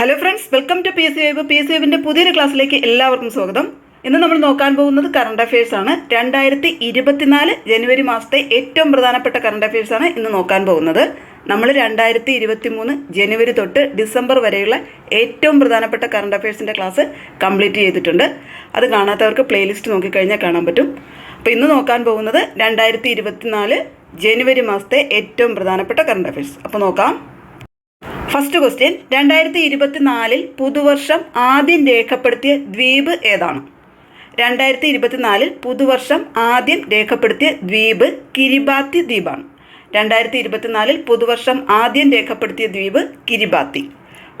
Hello friends welcome to P S C vibe P S C വേബിന്റെ പുതിയൊരു ക്ലാസ്സിലേക്ക് എല്ലാവർക്കും സ്വാഗതം. ഇന്ന് നമ്മൾ നോക്കാൻ പോകുന്നത് കറണ്ട് അഫയേഴ്സ് ആണ്. രണ്ടായിരത്തി ഇരുപത്തിനാല് ജനുവരി മാസത്തെ ഏറ്റവും പ്രധാനപ്പെട്ട കറണ്ട് അഫയേഴ്സ് ആണ് ഇന്ന് നോക്കാൻ പോകുന്നത്. നമ്മൾ രണ്ടായിരത്തി ഇരുപത്തി മൂന്ന് ജനുവരി തൊട്ട് ഡിസംബർ വരെയുള്ള ഏറ്റവും പ്രധാനപ്പെട്ട കറണ്ട് അഫയേഴ്സിന്റെ ക്ലാസ് കംപ്ലീറ്റ് ചെയ്തിട്ടുണ്ട്. അത് കാണാത്തവർക്ക് പ്ലേലിസ്റ്റ് നോക്കിക്കഴിഞ്ഞാൽ കാണാൻ പറ്റും. അപ്പോൾ ഇന്ന് നോക്കാൻ പോകുന്നത് രണ്ടായിരത്തി ഇരുപത്തിനാല് ജനുവരി മാസത്തെ ഏറ്റവും പ്രധാനപ്പെട്ട കറണ്ട് അഫയേഴ്സ് അപ്പോൾ നോക്കാം. ഫസ്റ്റ് ക്വസ്റ്റ്യൻ രണ്ടായിരത്തി ഇരുപത്തിനാലിൽ പുതുവർഷം ആദ്യം രേഖപ്പെടുത്തിയ ദ്വീപ് ഏതാണ്? രണ്ടായിരത്തി ഇരുപത്തിനാലിൽ പുതുവർഷം ആദ്യം രേഖപ്പെടുത്തിയ ദ്വീപ് കിരിബാത്തി ദ്വീപാണ്. രണ്ടായിരത്തി ഇരുപത്തിനാലിൽ പുതുവർഷം ആദ്യം രേഖപ്പെടുത്തിയ ദ്വീപ് കിരിബാത്തി.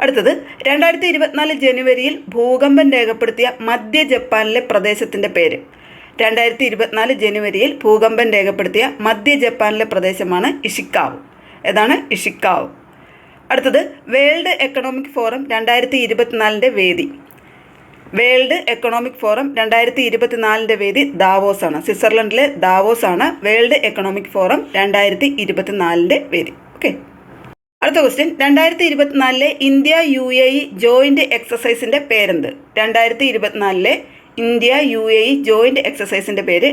അടുത്തത് രണ്ടായിരത്തി ഇരുപത്തിനാല് ജനുവരിയിൽ ഭൂകമ്പം രേഖപ്പെടുത്തിയ മധ്യ ജപ്പാനിലെ പ്രദേശത്തിന്റെ പേര്. രണ്ടായിരത്തി ഇരുപത്തിനാല് ജനുവരിയിൽ ഭൂകമ്പം രേഖപ്പെടുത്തിയ മധ്യ ജപ്പാനിലെ പ്രദേശമാണ് ഇഷിക്കാവ്. ഏതാണ്? ഇഷിക്കാവ്. അടുത്തത് വേൾഡ് എക്കണോമിക് ഫോറം രണ്ടായിരത്തി ഇരുപത്തിനാലിന്റെ വേദി. വേൾഡ് എക്കണോമിക് ഫോറം രണ്ടായിരത്തി ഇരുപത്തിനാലിന്റെ വേദി ദാവോസ് ആണ്. സ്വിറ്റ്സർലൻഡിലെ ദാവോസ് ആണ് വേൾഡ് എക്കണോമിക് ഫോറം രണ്ടായിരത്തി ഇരുപത്തിനാലിന്റെ വേദി. ഓക്കെ. അടുത്ത ക്വസ്റ്റ്യൻ രണ്ടായിരത്തി ഇരുപത്തിനാലിലെ India U A E joint എക്സസൈസിന്റെ പേരെന്ത്? രണ്ടായിരത്തി ഇരുപത്തിനാലിലെ India U A E joint എക്സസൈസിന്റെ പേര്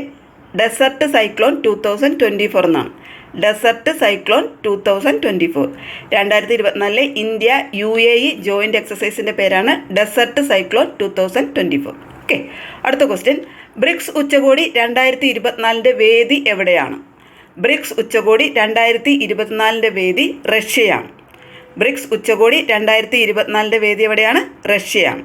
desert cyclone two thousand twenty four എന്നാണ്. Desert cyclone two thousand twenty four രണ്ടായിരത്തി ഇരുപത്തിനാലിലെ India U A E joint എക്സസൈസിന്റെ പേരാണ് desert cyclone two thousand twenty four okay അടുത്ത question BRICS ഉച്ചകോടി രണ്ടായിരത്തി ഇരുപത്തിനാലിന്റെ വേദി എവിടെയാണ്? ബ്രിക്സ് ഉച്ചകോടി രണ്ടായിരത്തി ഇരുപത്തിനാലിന്റെ വേദി റഷ്യയാണ്. ബ്രിക്സ് ഉച്ചകോടി രണ്ടായിരത്തി ഇരുപത്തിനാലിന്റെ വേദി എവിടെയാണ്? റഷ്യയാണ്.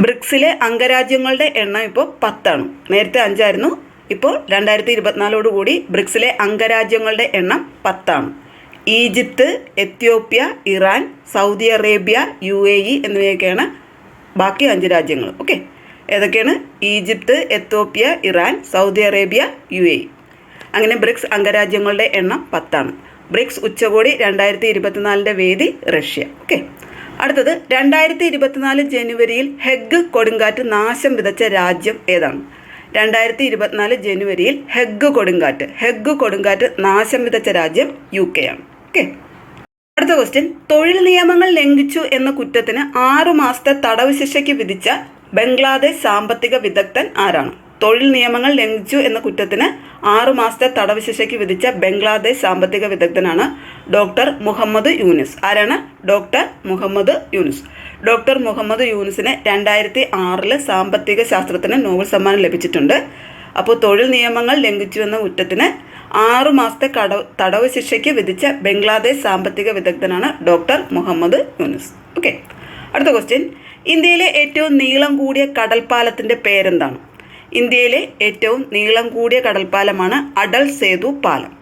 ബ്രിക്സിലെ അംഗരാജ്യങ്ങളുടെ എണ്ണം ഇപ്പോൾ പത്താണ്. നേരത്തെ അഞ്ചായിരുന്നു. ഇപ്പോൾ രണ്ടായിരത്തി ഇരുപത്തിനാലോടുകൂടി ബ്രിക്സിലെ അംഗരാജ്യങ്ങളുടെ എണ്ണം പത്താണ്. Egypt Ethiopia Iran Saudi Arabia U A E എന്നിവയൊക്കെയാണ് ബാക്കി അഞ്ച് രാജ്യങ്ങൾ. ഓക്കെ? ഏതൊക്കെയാണ്? Egypt Ethiopia Iran Saudi Arabia U A അങ്ങനെ ബ്രിക്സ് അംഗരാജ്യങ്ങളുടെ എണ്ണം പത്താണ്. ബ്രിക്സ് ഉച്ചകോടി രണ്ടായിരത്തി ഇരുപത്തിനാലിന്റെ വേദി റഷ്യ. ഓക്കെ? അടുത്തത് രണ്ടായിരത്തി ഇരുപത്തിനാല് ജനുവരിയിൽ ഹെഗ് കൊടുങ്കാറ്റ് നാശം വിതച്ച രാജ്യം ഏതാണ്? രണ്ടായിരത്തി ഇരുപത്തിനാല് ജനുവരിയിൽ ഹെഗ് കൊടുങ്കാറ്റ്. ഹെഗ് കൊടുങ്കാറ്റ് നാശം വിതച്ച രാജ്യം യു കെ ആണ് ഓക്കെ. അടുത്ത ക്വസ്റ്റ്യൻ തൊഴിൽ നിയമങ്ങൾ ലംഘിച്ചു എന്ന കുറ്റത്തിന് ആറു മാസത്തെ തടവ് ശിക്ഷയ്ക്ക് വിധിച്ച ബംഗ്ലാദേശ് സാമ്പത്തിക വിദഗ്ധൻ ആരാണ്? തൊഴിൽ നിയമങ്ങൾ ലംഘിച്ചു എന്ന കുറ്റത്തിന് ആറു മാസത്തെ തടവ് ശിക്ഷയ്ക്ക് വിധിച്ച ബംഗ്ലാദേശ് സാമ്പത്തിക വിദഗ്ധനാണ് ഡോക്ടർ മുഹമ്മദ് യൂനിസ്. ആരാണ്? ഡോക്ടർ മുഹമ്മദ് യൂനിസ്. ഡോക്ടർ മുഹമ്മദ് യൂനിസിന് രണ്ടായിരത്തി ആറിൽ സാമ്പത്തിക ശാസ്ത്രത്തിന് നോബൽ സമ്മാനം ലഭിച്ചിട്ടുണ്ട്. അപ്പോൾ തൊഴിൽ നിയമങ്ങൾ ലംഘിച്ചു എന്ന കുറ്റത്തിന് ആറു മാസത്തെ കടവ് തടവ് ശിക്ഷയ്ക്ക് വിധിച്ച ബംഗ്ലാദേശ് സാമ്പത്തിക വിദഗ്ധനാണ് ഡോക്ടർ മുഹമ്മദ് യൂനുസ്. ഓക്കെ. അടുത്ത ക്വസ്റ്റ്യൻ. ഇന്ത്യയിലെ ഏറ്റവും നീളം കൂടിയ കടൽപ്പാലത്തിന്റെ പേരെന്താണ്? ഇന്ത്യയിലെ ഏറ്റവും നീളം കൂടിയ കടൽപ്പാലമാണ് അടൽ സേതു പാലം.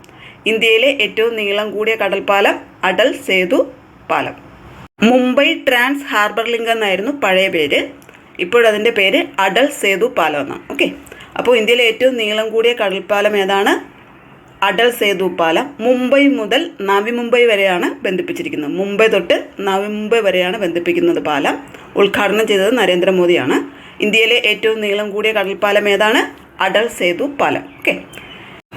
ഇന്ത്യയിലെ ഏറ്റവും നീളം കൂടിയ കടൽപ്പാലം അടൽ സേതു പാലം. മുംബൈ ട്രാൻസ് ഹാർബർ ലിങ്ക് എന്നായിരുന്നു പഴയ പേര്. ഇപ്പോഴതിന്റെ പേര് അടൽ സേതു പാലം എന്നാണ് ഓക്കെ. അപ്പോൾ ഇന്ത്യയിലെ ഏറ്റവും നീളം കൂടിയ കടൽപ്പാലം ഏതാണ്? അടൽ സേതു പാലം. മുംബൈ മുതൽ നവി മുംബൈ വരെയാണ് ബന്ധിപ്പിച്ചിരിക്കുന്നത്. മുംബൈ തൊട്ട് നവി മുംബൈ വരെയാണ് ബന്ധിപ്പിക്കുന്നത് പാലം. ഉദ്ഘാടനം ചെയ്തത് നരേന്ദ്രമോദിയാണ്. ഇന്ത്യയിലെ ഏറ്റവും നീളം കൂടിയ കടൽപ്പാലം ഏതാണ്? അടൽ സേതു പാലം. ഓക്കെ.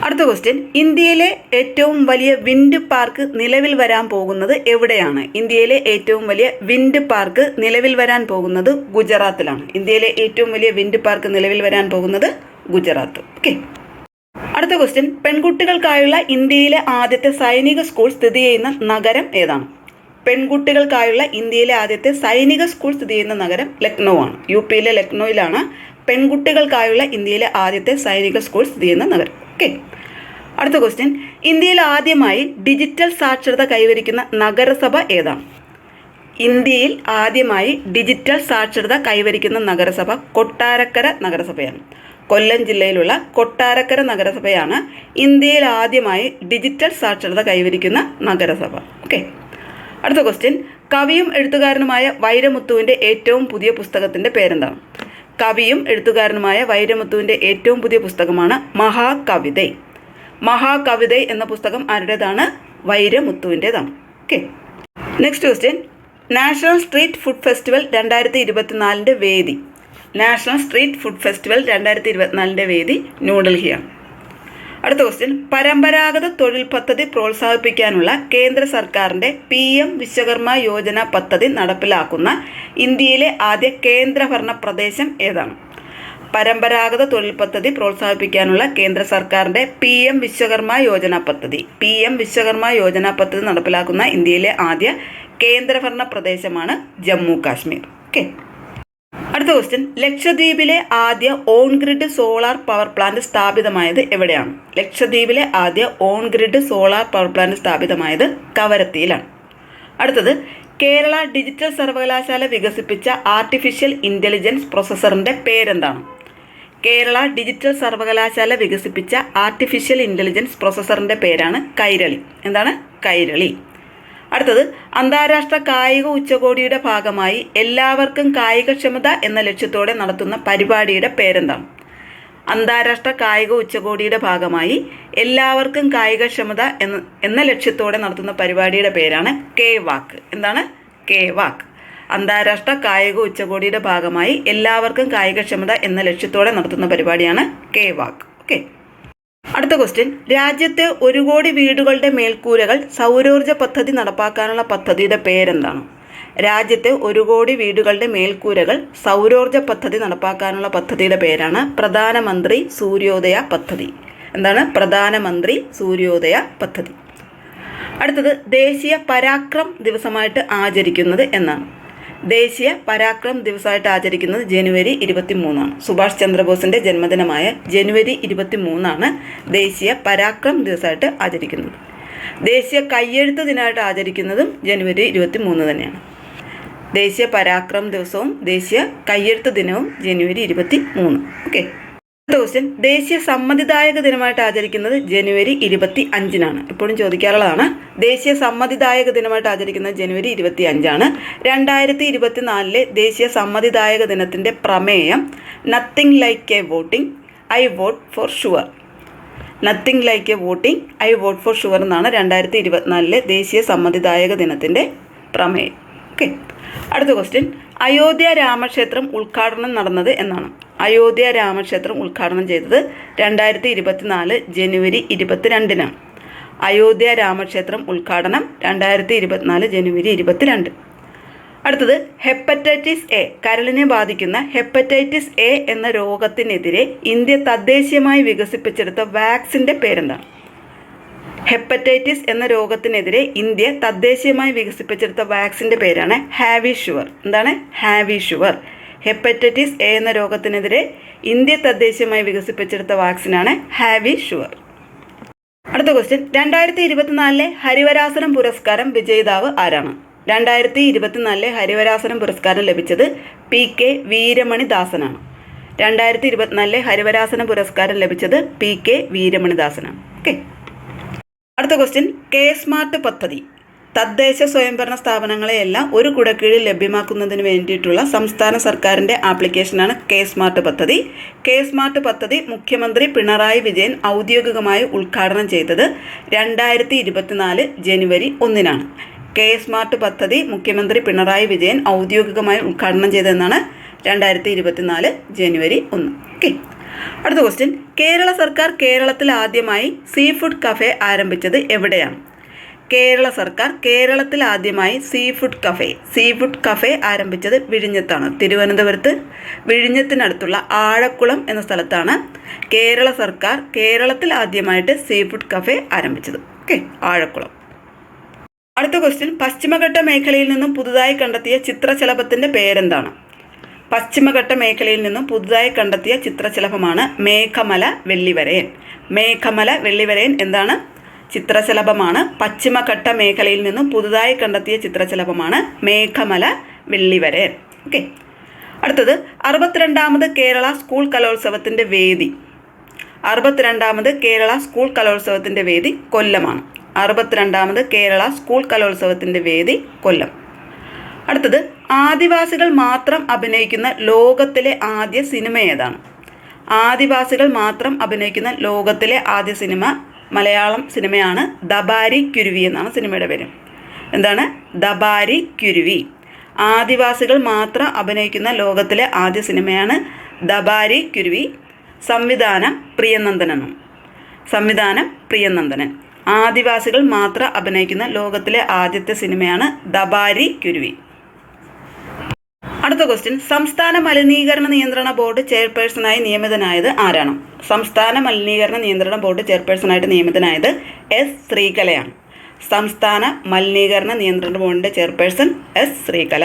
അടുത്ത ക്വസ്റ്റ്യൻ ഇന്ത്യയിലെ ഏറ്റവും വലിയ വിൻഡ് പാർക്ക് നിലവിൽ വരാൻ പോകുന്നത് എവിടെയാണ്? ഇന്ത്യയിലെ ഏറ്റവും വലിയ വിൻഡ് പാർക്ക് നിലവിൽ വരാൻ പോകുന്നത് ഗുജറാത്തിലാണ്. ഇന്ത്യയിലെ ഏറ്റവും വലിയ വിൻഡ് പാർക്ക് നിലവിൽ വരാൻ പോകുന്നത് ഗുജറാത്ത്. ഓക്കെ അടുത്ത ക്വസ്റ്റ്യൻ പെൺകുട്ടികൾക്കായുള്ള ഇന്ത്യയിലെ ആദ്യത്തെ സൈനിക സ്കൂൾ സ്ഥിതി ചെയ്യുന്ന നഗരം ഏതാണ്? പെൺകുട്ടികൾക്കായുള്ള ഇന്ത്യയിലെ ആദ്യത്തെ സൈനിക സ്കൂൾ സ്ഥിതി ചെയ്യുന്ന നഗരം ലക്നൗ ആണ്. യു പിയിലെ ലക്നൌയിലാണ് പെൺകുട്ടികൾക്കായുള്ള ഇന്ത്യയിലെ ആദ്യത്തെ സൈനിക സ്കൂൾ സ്ഥിതി ചെയ്യുന്ന നഗരം. ഓക്കെ. അടുത്ത ക്വസ്റ്റ്യൻ ഇന്ത്യയിൽ ആദ്യമായി ഡിജിറ്റൽ സാക്ഷരത കൈവരിക്കുന്ന നഗരസഭ ഏതാണ് ഇന്ത്യയിൽ ആദ്യമായി ഡിജിറ്റൽ സാക്ഷരത കൈവരിക്കുന്ന നഗരസഭ കൊട്ടാരക്കര നഗരസഭയാണ്. കൊല്ലം ജില്ലയിലുള്ള കൊട്ടാരക്കര നഗരസഭയാണ് ഇന്ത്യയിൽ ആദ്യമായി ഡിജിറ്റൽ സാക്ഷരത കൈവരിക്കുന്ന നഗരസഭ. ഓക്കെ. അടുത്ത ക്വസ്റ്റ്യൻ കവിയും എഴുത്തുകാരനുമായ വൈരമുത്തുവിന്റെ ഏറ്റവും പുതിയ പുസ്തകത്തിന്റെ പേരെന്താണ്? കവിയും എഴുത്തുകാരനുമായ വൈരമുത്തുവിന്റെ ഏറ്റവും പുതിയ പുസ്തകമാണ് മഹാകവിതൈ. മഹാകവിതൈ എന്ന പുസ്തകം ആരുടേതാണ്? വൈരമുത്തുവിന്റെതാണ് okay next question national street food festival രണ്ടായിരത്തി ഇരുപത്തിനാലിന്റെ വേദി. നാഷണൽ സ്ട്രീറ്റ് ഫുഡ് ഫെസ്റ്റിവൽ രണ്ടായിരത്തി ഇരുപത്തിനാലിന്റെ വേദി ന്യൂഡൽഹിയാണ്. അടുത്ത ക്വസ്റ്റ്യൻ പരമ്പരാഗത തൊഴിൽ പദ്ധതി പ്രോത്സാഹിപ്പിക്കാനുള്ള കേന്ദ്ര സർക്കാരിന്റെ പി എം വിശ്വകർമ്മ യോജന പദ്ധതി നടപ്പിലാക്കുന്ന ഇന്ത്യയിലെ ആദ്യ കേന്ദ്രഭരണ പ്രദേശം ഏതാണ്? പരമ്പരാഗത തൊഴിൽ പദ്ധതി പ്രോത്സാഹിപ്പിക്കാനുള്ള കേന്ദ്ര സർക്കാരിന്റെ പി എം വിശ്വകർമ്മ യോജന പദ്ധതി. പി എം വിശ്വകർമ്മ യോജന പദ്ധതി നടപ്പിലാക്കുന്ന ഇന്ത്യയിലെ ആദ്യ കേന്ദ്രഭരണ പ്രദേശമാണ് ജമ്മു കാശ്മീർ. ഓക്കെ അടുത്ത ക്വസ്റ്റ്യൻ ലക്ഷദ്വീപിലെ ആദ്യ on grid solar power plant സ്ഥാപിതമായത് എവിടെയാണ്? ലക്ഷദ്വീപിലെ ആദ്യ on grid solar power plant സ്ഥാപിതമായത് കവരത്തിയിലാണ്. അടുത്തത് കേരള ഡിജിറ്റൽ സർവകലാശാല വികസിപ്പിച്ച ആർട്ടിഫിഷ്യൽ ഇന്റലിജൻസ് പ്രൊസസ്സറിന്റെ പേരെന്താണ്? കേരള ഡിജിറ്റൽ സർവകലാശാല വികസിപ്പിച്ച ആർട്ടിഫിഷ്യൽ ഇന്റലിജൻസ് പ്രൊസസ്സറിന്റെ പേരാണ് കൈരളി. എന്താണ്? കൈരളി. അടുത്തത് അന്താരാഷ്ട്ര കായിക ഉച്ചകോടിയുടെ ഭാഗമായി എല്ലാവർക്കും കായികക്ഷമത എന്ന ലക്ഷ്യത്തോടെ നടത്തുന്ന പരിപാടിയുടെ പേരെന്താണ് അന്താരാഷ്ട്ര കായിക ഉച്ചകോടിയുടെ ഭാഗമായി എല്ലാവർക്കും കായികക്ഷമത എന്ന എന്ന ലക്ഷ്യത്തോടെ നടത്തുന്ന പരിപാടിയുടെ പേരാണ് കെ വാക്ക്. എന്താണ്? K walk. അന്താരാഷ്ട്ര കായിക ഉച്ചകോടിയുടെ ഭാഗമായി എല്ലാവർക്കും കായികക്ഷമത എന്ന ലക്ഷ്യത്തോടെ നടത്തുന്ന പരിപാടിയാണ് കെ വാക്ക്. ഓക്കെ. അടുത്ത ക്വസ്റ്റ്യൻ രാജ്യത്തെ ഒരു കോടി വീടുകളുടെ മേൽക്കൂരകൾ സൗരോർജ പദ്ധതി നടപ്പാക്കാനുള്ള പദ്ധതിയുടെ പേരെന്താണ്? രാജ്യത്തെ ഒരു കോടി വീടുകളുടെ മേൽക്കൂരകൾ സൗരോർജ പദ്ധതി നടപ്പാക്കാനുള്ള പദ്ധതിയുടെ പേരാണ് പ്രധാനമന്ത്രി സൂര്യോദയ പദ്ധതി. എന്താണ്? പ്രധാനമന്ത്രി സൂര്യോദയ പദ്ധതി. അടുത്തത് ദേശീയ പരാക്രം ദിവസമായിട്ട് ആചരിക്കുന്നത് എന്നാണ്. ദേശീയ പരാക്രം ദിവസമായിട്ട് ആചരിക്കുന്നത് ജനുവരി ഇരുപത്തി മൂന്നാണ് സുഭാഷ് ചന്ദ്രബോസിന്റെ ജന്മദിനമായ ജനുവരി ഇരുപത്തി മൂന്നാണ് ദേശീയ പരാക്രം ദിവസമായിട്ട് ആചരിക്കുന്നത്. ദേശീയ കയ്യെഴുത്ത് ദിനമായിട്ട് ആചരിക്കുന്നതും ജനുവരി ഇരുപത്തി മൂന്ന് തന്നെയാണ്. ദേശീയ പരാക്രം ദിവസവും ദേശീയ കയ്യെഴുത്ത് ദിനവും ജനുവരി ഇരുപത്തി മൂന്ന് ഓക്കെ. ക്വസ്റ്റ്യൻ ദേശീയ സമ്മതിദായക ദിനമായിട്ട് ആചരിക്കുന്നത് ജനുവരി ഇരുപത്തി അഞ്ചിനാണ്. എപ്പോഴും ചോദിക്കാറുള്ളതാണ്. ദേശീയ സമ്മതിദായക ദിനമായിട്ട് ആചരിക്കുന്നത് ജനുവരി ഇരുപത്തി അഞ്ചാണ്. രണ്ടായിരത്തി ഇരുപത്തിനാലിലെ ദേശീയ സമ്മതിദായക ദിനത്തിന്റെ പ്രമേയം nothing like a voting I vote for sure nothing like a voting I vote for sure എന്നാണ് രണ്ടായിരത്തി ഇരുപത്തിനാലിലെ ദേശീയ സമ്മതിദായക ദിനത്തിന്റെ പ്രമേയം. ഓക്കെ അടുത്ത ക്വസ്റ്റ്യൻ അയോധ്യ രാമക്ഷേത്രം ഉദ്ഘാടനം നടന്നത് എന്നാണ്. അയോധ്യ രാമക്ഷേത്രം ഉദ്ഘാടനം ചെയ്തത് രണ്ടായിരത്തി ഇരുപത്തിനാല് ജനുവരി ഇരുപത്തിരണ്ടിനാണ്. അയോധ്യ രാമക്ഷേത്രം ഉദ്ഘാടനം രണ്ടായിരത്തി ഇരുപത്തിനാല് ജനുവരി ഇരുപത്തിരണ്ട്. അടുത്തത് ഹെപ്പറ്റൈറ്റിസ് എ കരളിനെ ബാധിക്കുന്ന ഹെപ്പറ്റൈറ്റിസ് എ എന്ന രോഗത്തിനെതിരെ ഇന്ത്യ തദ്ദേശീയമായി വികസിപ്പിച്ചെടുത്ത വാക്സിന്റെ പേരെന്താണ്? ഹെപ്പറ്റൈറ്റിസ് എന്ന രോഗത്തിനെതിരെ ഇന്ത്യ തദ്ദേശീയമായി വികസിപ്പിച്ചെടുത്ത വാക്സിന്റെ പേരാണ് ഹാവി ഷുവർ. എന്താണ്? Havisure. ഹെപ്പറ്റൈറ്റിസ് എ എന്ന രോഗത്തിനെതിരെ ഇന്ത്യ തദ്ദേശീയമായി വികസിപ്പിച്ചെടുത്ത വാക്സിനാണ് ഹാവി ഷുവർ. അടുത്ത ക്വസ്റ്റ്യൻ രണ്ടായിരത്തി ഇരുപത്തിനാലിലെ ഹരിവരാസനം പുരസ്കാരം വിജയിതാവ് ആരാണ്? രണ്ടായിരത്തി ഇരുപത്തിനാലിലെ ഹരിവരാസനം പുരസ്കാരം ലഭിച്ചത് പി കെ വീരമണി ദാസനാണ് രണ്ടായിരത്തി ഇരുപത്തിനാലിലെ ഹരിവരാസന പുരസ്കാരം ലഭിച്ചത് പി കെ വീരമണിദാസനാണ്. ഓക്കെ അടുത്ത ക്വസ്റ്റ്യൻ കെ സ്മാർട്ട് പദ്ധതി. തദ്ദേശ സ്വയംഭരണ സ്ഥാപനങ്ങളെയെല്ലാം ഒരു കുടക്കീഴിൽ ലഭ്യമാക്കുന്നതിന് വേണ്ടിയിട്ടുള്ള സംസ്ഥാന സർക്കാരിന്റെ ആപ്ലിക്കേഷനാണ് കെ സ്മാർട്ട് പദ്ധതി. കെ സ്മാർട്ട് പദ്ധതി മുഖ്യമന്ത്രി പിണറായി വിജയൻ ഔദ്യോഗികമായി ഉദ്ഘാടനം ചെയ്തത് രണ്ടായിരത്തി ഇരുപത്തിനാല് ജനുവരി ഒന്നിനാണ്. കെ സ്മാർട്ട് പദ്ധതി മുഖ്യമന്ത്രി പിണറായി വിജയൻ ഔദ്യോഗികമായി ഉദ്ഘാടനം ചെയ്തതെന്നാണ് രണ്ടായിരത്തി ഇരുപത്തിനാല് ജനുവരി ഒന്ന്. ഓക്കെ. അടുത്ത ക്വസ്റ്റ്യൻ കേരള സർക്കാർ കേരളത്തിൽ ആദ്യമായി സീ ഫുഡ് കഫേ ആരംഭിച്ചത് എവിടെയാണ്? കേരള സർക്കാർ കേരളത്തിൽ ആദ്യമായി sea food cafe sea food cafe ആരംഭിച്ചത് വിഴിഞ്ഞത്താണ്. തിരുവനന്തപുരത്ത് വിഴിഞ്ഞത്തിനടുത്തുള്ള ആഴക്കുളം എന്ന സ്ഥലത്താണ് കേരള സർക്കാർ കേരളത്തിൽ ആദ്യമായിട്ട് സീ ഫുഡ് കഫേ ആരംഭിച്ചത്. ഓക്കെ ആഴക്കുളം. അടുത്ത ക്വസ്റ്റ്യൻ പശ്ചിമഘട്ട മേഖലയിൽ നിന്നും പുതുതായി കണ്ടെത്തിയ ചിത്രശലഭത്തിന്റെ പേരെന്താണ്? പശ്ചിമഘട്ട മേഖലയിൽ നിന്നും പുതുതായി കണ്ടെത്തിയ ചിത്രശലഭമാണ് മേഘമല വെള്ളിവരയൻ. മേഘമല വെള്ളിവരയൻ എന്താണ്? ചിത്രശലഭമാണ്. പശ്ചിമഘട്ട മേഖലയിൽ നിന്നും പുതുതായി കണ്ടെത്തിയ ചിത്രശലഭമാണ് മേഘമല വെള്ളിവരെ. ഓക്കെ. അടുത്തത് അറുപത്തിരണ്ടാമത് കേരള സ്കൂൾ കലോത്സവത്തിന്റെ വേദി. അറുപത്തിരണ്ടാമത് കേരള സ്കൂൾ കലോത്സവത്തിന്റെ വേദി കൊല്ലമാണ്. അറുപത്തിരണ്ടാമത് കേരള സ്കൂൾ കലോത്സവത്തിന്റെ വേദി കൊല്ലം. അടുത്തത് ആദിവാസികൾ മാത്രം അഭിനയിക്കുന്ന ലോകത്തിലെ ആദ്യ സിനിമ ഏതാണ്? ആദിവാസികൾ മാത്രം അഭിനയിക്കുന്ന ലോകത്തിലെ ആദ്യ സിനിമ മലയാളം സിനിമയാണ് ദബാരി കുരുവി എന്നാണ് സിനിമയുടെ പേര്. എന്താണ്? ദബാരി കുരുവി. ആദിവാസികൾ മാത്രം അഭിനയിക്കുന്ന ലോകത്തിലെ ആദ്യ സിനിമയാണ് ദബാരി കുരുവി. സംവിധാനം പ്രിയനന്ദനെന്നും സംവിധാനം പ്രിയനന്ദനൻ. ആദിവാസികൾ മാത്രം അഭിനയിക്കുന്ന ലോകത്തിലെ ആദ്യത്തെ സിനിമയാണ് ദബാരി കുരുവി. അടുത്ത ക്വസ്റ്റ്യൻ സംസ്ഥാന മലിനീകരണ നിയന്ത്രണ ബോർഡ് ചെയർപേഴ്സണായി നിയമിതനായത് ആരാണ്? സംസ്ഥാന മലിനീകരണ നിയന്ത്രണ ബോർഡ് ചെയർപേഴ്സണായിട്ട് നിയമിതനായത് എസ് ശ്രീകലയാണ്. സംസ്ഥാന മലിനീകരണ നിയന്ത്രണ ബോർഡിന്റെ ചെയർപേഴ്സൺ എസ് ശ്രീകല.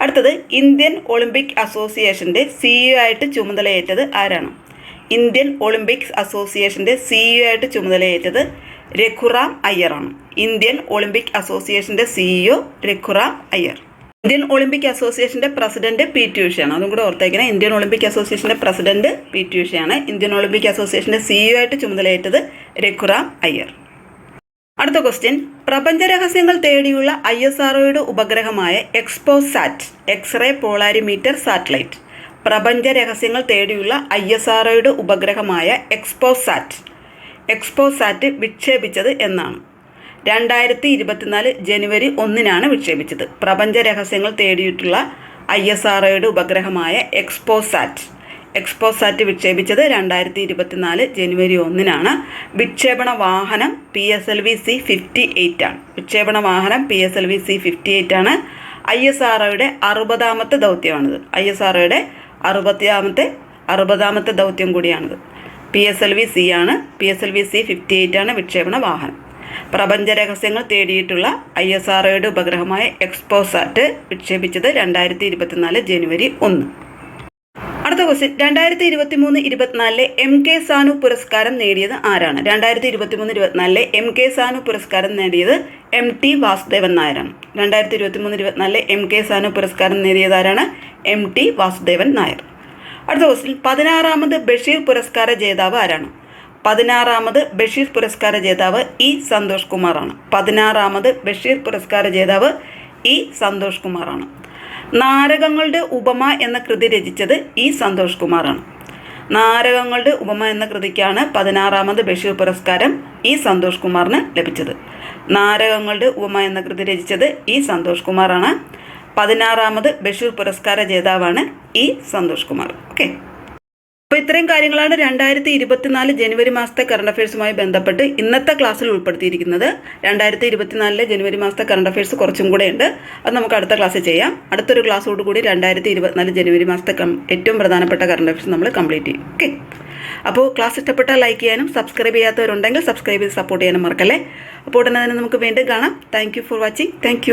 അടുത്തത് ഇന്ത്യൻ ഒളിമ്പിക് അസോസിയേഷന്റെ സിഇഒ ആയിട്ട് ചുമതലയേറ്റത് ആരാണ്? ഇന്ത്യൻ ഒളിമ്പിക്സ് അസോസിയേഷന്റെ സിഇഒ ആയിട്ട് ചുമതലയേറ്റത് രഘുറാം അയ്യറാണ്. ഇന്ത്യൻ ഒളിമ്പിക് അസോസിയേഷന്റെ CEO Raghuram Iyer. Indian Olympic അസോസിയേഷന്റെ പ്രസിഡന്റ് പി ടി ഉഷയാണ് അതും കൂടെ ഓർത്തേക്കണം. ഇന്ത്യൻ ഒളിമ്പിക് അസോസിയേഷന്റെ president P T ഉഷയാണ് Indian Olympic അസോസിയേഷന്റെ സിഇഒ ആയിട്ട് ചുമതലയേറ്റത് രഘുറാം അയ്യർ. അടുത്ത ക്വസ്റ്റ്യൻ പ്രപഞ്ച രഹസ്യങ്ങൾ തേടിയുള്ള ഐ എസ് ആർഒയുടെ ഉപഗ്രഹമായ എക്സ്പോസാറ്റ് എക്സ്റേ പോളാരിമീറ്റർ സാറ്റലൈറ്റ് പ്രപഞ്ച രഹസ്യങ്ങൾ തേടിയുള്ള ഐ എസ് ആർഒയുടെ ഉപഗ്രഹമായ എക്സ്പോസാറ്റ് എക്സ്പോസാറ്റ് വിക്ഷേപിച്ചത് എന്നാണ്. രണ്ടായിരത്തി ഇരുപത്തിനാല് ജനുവരി ഒന്നിനാണ് വിക്ഷേപിച്ചത്. പ്രപഞ്ച രഹസ്യങ്ങൾ തേടിയിട്ടുള്ള ഐ എസ് ആർ ഒയുടെ ഉപഗ്രഹമായ എക്സ്പോസാറ്റ്. എക്സ്പോസാറ്റ് വിക്ഷേപിച്ചത് രണ്ടായിരത്തി ഇരുപത്തിനാല് ജനുവരി ഒന്നിനാണ്. വിക്ഷേപണ വാഹനം P S L V C fifty eight ആണ്. വിക്ഷേപണ വാഹനം P S L V C fifty eight ആണ്. ഐ എസ് ആർ ഒയുടെ അറുപതാമത്തെ ദൗത്യമാണിത്. ഐ എസ് ആർ ഒയുടെ അറുപത്തിയാമത്തെ അറുപതാമത്തെ ദൗത്യം കൂടിയാണിത്. P S L V C ആണ്. P S L V C fifty eight ആണ് വിക്ഷേപണ വാഹനം. പ്രപഞ്ച രഹസ്യങ്ങൾ തേടിയിട്ടുള്ള ഐ എസ് ആർ ഒയുടെ ഉപഗ്രഹമായ എക്സ്പോസാറ്റ് വിക്ഷേപിച്ചത് രണ്ടായിരത്തി ഇരുപത്തിനാല് ജനുവരി ഒന്ന്. അടുത്ത ക്വസ്റ്റ്യൻ രണ്ടായിരത്തി ഇരുപത്തി മൂന്ന് ഇരുപത്തിനാലിലെ എം കെ സാനു പുരസ്കാരം നേടിയത് ആരാണ്? രണ്ടായിരത്തി ഇരുപത്തി മൂന്ന് ഇരുപത്തിനാലിലെ എം കെ സാനു പുരസ്കാരം നേടിയത് എം ടി വാസുദേവൻ നായരാണ്. രണ്ടായിരത്തി ഇരുപത്തി മൂന്ന് ഇരുപത്തിനാലിലെ എം കെ സാനു പുരസ്കാരം നേടിയത് ആരാണ്? M T Vasudevan Nair. അടുത്ത ക്വസ്റ്റ്യൻ പതിനാറാമത് ബഷീർ പുരസ്കാര ജേതാവ് ആരാണ്? പതിനാറാമത് ബഷീർ പുരസ്കാര ജേതാവ് ഇ സന്തോഷ് കുമാറാണ്. പതിനാറാമത് ബഷീർ പുരസ്കാര ജേതാവ് ഇ സന്തോഷ് കുമാറാണ്. നാരകങ്ങളുടെ ഉപമ എന്ന കൃതി രചിച്ചത് ഇ സന്തോഷ് കുമാറാണ്. നാരകങ്ങളുടെ ഉപമ എന്ന കൃതിക്കാണ് പതിനാറാമത് ബഷീർ പുരസ്കാരം ഇ സന്തോഷ് കുമാറിന് ലഭിച്ചത്. നാരകങ്ങളുടെ ഉപമ എന്ന കൃതി രചിച്ചത് ഇ സന്തോഷ് കുമാറാണ്. പതിനാറാമത് ബഷീർ പുരസ്കാര ജേതാവാണ് ഇ സന്തോഷ് കുമാർ. ഓക്കെ. അപ്പോൾ ഇത്രയും കാര്യങ്ങളാണ് രണ്ടായിരത്തി ഇരുപത്തിനാല് ജനുവരി മാസത്തെ കറണ്ട് അഫയേഴ്സുമായി ബന്ധപ്പെട്ട് ഇന്നത്തെ ക്ലാസ്സിൽ ഉൾപ്പെടുത്തിയിരിക്കുന്നത്. രണ്ടായിരത്തി ഇരുപത്തിനാലിലെ ജനുവരി മാസത്തെ കറണ്ട് അഫയേഴ്സ് കുറച്ചും കൂടെ ഉണ്ട്. അത് നമുക്ക് അടുത്ത ക്ലാസ്സിൽ ചെയ്യാം. അടുത്തൊരു ക്ലാസ്സോട് കൂടി രണ്ടായിരത്തി ഇരുപത്തിനാല് ജനുവരി മാസത്തെ ഏറ്റവും പ്രധാനപ്പെട്ട കറണ്ട് അഫയേഴ്സ് നമ്മൾ കംപ്ലീറ്റ് ചെയ്യും. ഓക്കെ അപ്പോൾ ക്ലാസ് ഇഷ്ടപ്പെട്ടാൽ ലൈക്ക് ചെയ്യാനും സബ്സ്ക്രൈബ് ചെയ്യാത്തവരുണ്ടെങ്കിൽ സബ്സ്ക്രൈബ് ചെയ്ത് സപ്പോർട്ട് ചെയ്യാനും മറക്കല്ലേ? അപ്പോൾ ഉടനെ തന്നെ നമുക്ക് വീണ്ടും കാണാം. Thank for watching thank